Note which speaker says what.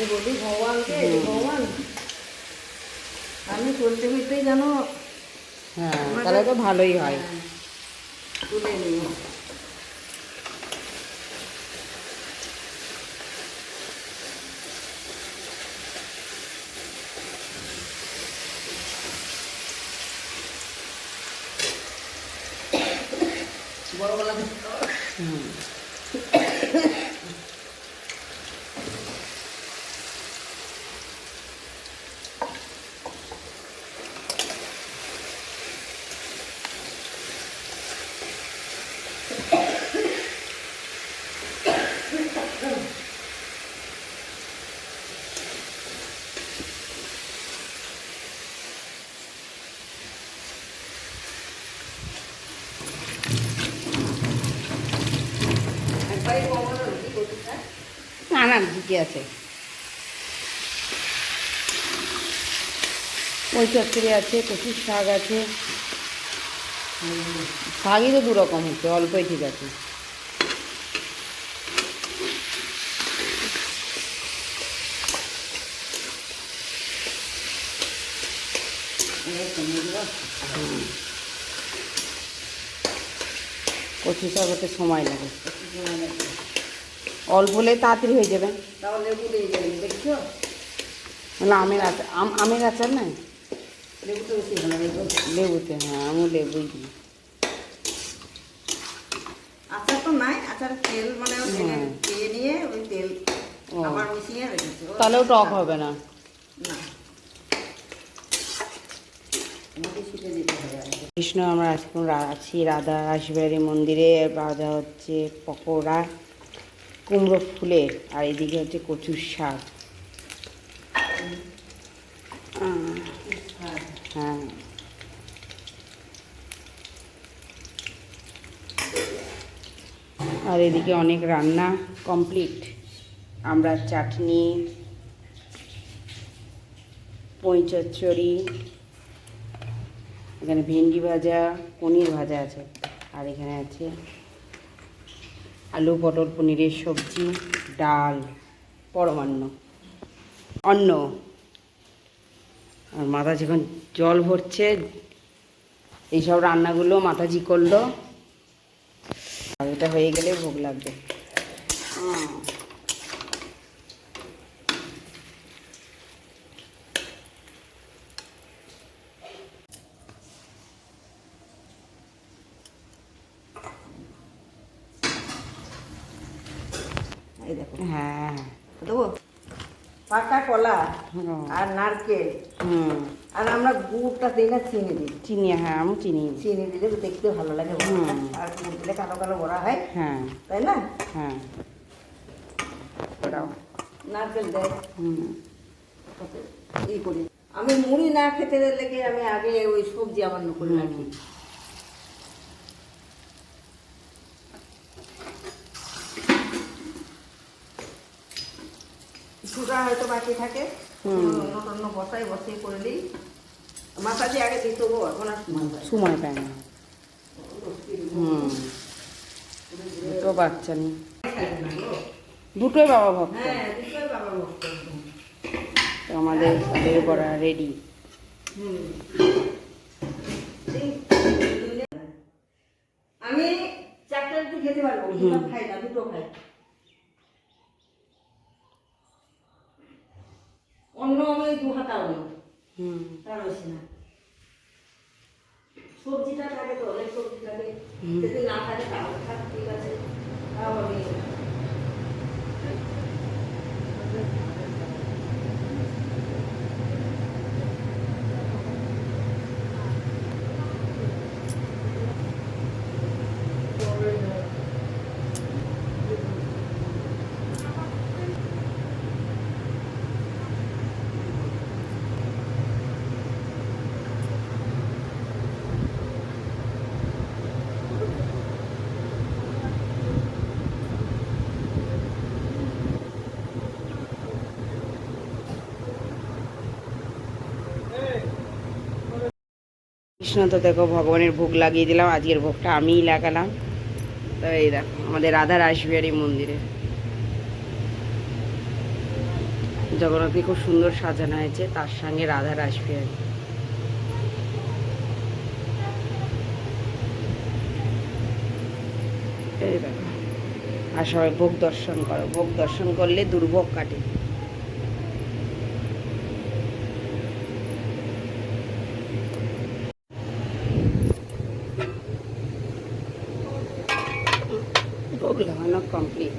Speaker 1: আমি বলি ভগবানকে ভগবান আমি চলতে ফিরতেই জানো?
Speaker 2: হ্যাঁ তাহলে তো ভালোই হয়।
Speaker 1: তুলে নিই বড় গলা
Speaker 2: না না ঠিকই আছে। ওই আছে, কচুর শাক আছে। শাকই তো দু রকম হচ্ছে, অল্পই ঠিক আছে। কচু শাক হতে সময় লাগে। অল্প হলে তাড়াতাড়ি হয়ে যাবে।
Speaker 1: লেবু
Speaker 2: মানে আমের আচার আম আমের আচার না
Speaker 1: লেবু।
Speaker 2: লেবুতে হ্যাঁ আমি লেবুই দিই।
Speaker 1: আচার তো নাই আচার তেল মানে
Speaker 2: হ্যাঁ।
Speaker 1: নিয়ে ওই তেল
Speaker 2: ও।
Speaker 1: আবার মিশিয়ে রেখেছে
Speaker 2: তাহলেও টক হবে না।
Speaker 1: না। দিতে হবে আগে।
Speaker 2: কৃষ্ণ আমরা রা- আছি রাধা রাসবাড়ি মন্দিরে রাধা হচ্ছে পকোড়া। কুমড়ো ফুলের আর এদিকে হচ্ছে কচুর শাক। হ্যাঁ। আর এদিকে অনেক রান্না কমপ্লিট। আমরা চাটনি পই এখানে ভেন্ডি ভাজা, পনির ভাজা আছে, আর এখানে আছে আলু, পটল, পনিরের সবজি, ডাল, পরমান্ন। অন্ন। আর মাথা যখন জল ভরছে, এইসব রান্নাগুলো মাতাজি করল। আর এটা হয়ে গেলে ভোগ লাগবে।
Speaker 1: এই দেখো।
Speaker 2: হ্যাঁ।
Speaker 1: দেবো? পাকা কলা আর নারকেল। আর আমরা গুড়টা দিই না চিনি দিই।
Speaker 2: চিনি হ্যাঁ আমি চিনি।
Speaker 1: চিনি দিলে দেখতে ভালো লাগে আর গুড় দিলে কালো কালো বড়া হয়।
Speaker 2: হ্যাঁ।
Speaker 1: তাই না?
Speaker 2: হ্যাঁ।
Speaker 1: নারকেল দেয়।
Speaker 2: হুম।
Speaker 1: ই করি। আমি মুড়ি না খেতে লেগে আমি আগে ওই সবজি আমার করে রাখি কিছুটা হয়তো বাকি থাকে। অন্য টন্য বসাই বসাই করে দিই। মাথাজি আগে দিতে এখন আর সময় পাই
Speaker 2: সময় পায় না। হুম। দুটো বাচ্চা নেই। দুটোই বাবা ভক্ত।
Speaker 1: হ্যাঁ।
Speaker 2: তো আমাদের তাদের করা রেডি
Speaker 1: আমি চারটা রুটি খেতে পারব। খাই না দুটো খাই। অন্য আমি দু হাতা অন্য তার বেশি না। সবজিটা থাকে তো অনেক সবজি থাকে। যদি না থাকে তাহলে থাক ঠিক আছে। তাও আমি
Speaker 2: কৃষ্ণ তো দেখো ভগবানের ভোগ লাগিয়ে দিলাম, আজকের ভোগটা আমিই লাগালাম। তো এই দেখো, আমাদের রাধা রাসবিহারী মন্দিরে। জগন্নাথকে খুব সুন্দর সাজানো হয়েছে, তার সঙ্গে কি। এই দেখো, আর সবাই ভোগ দর্শন করো, ভোগ দর্শন করলে দুর্ভোগ কাটে। লাগানো কমপ্লিট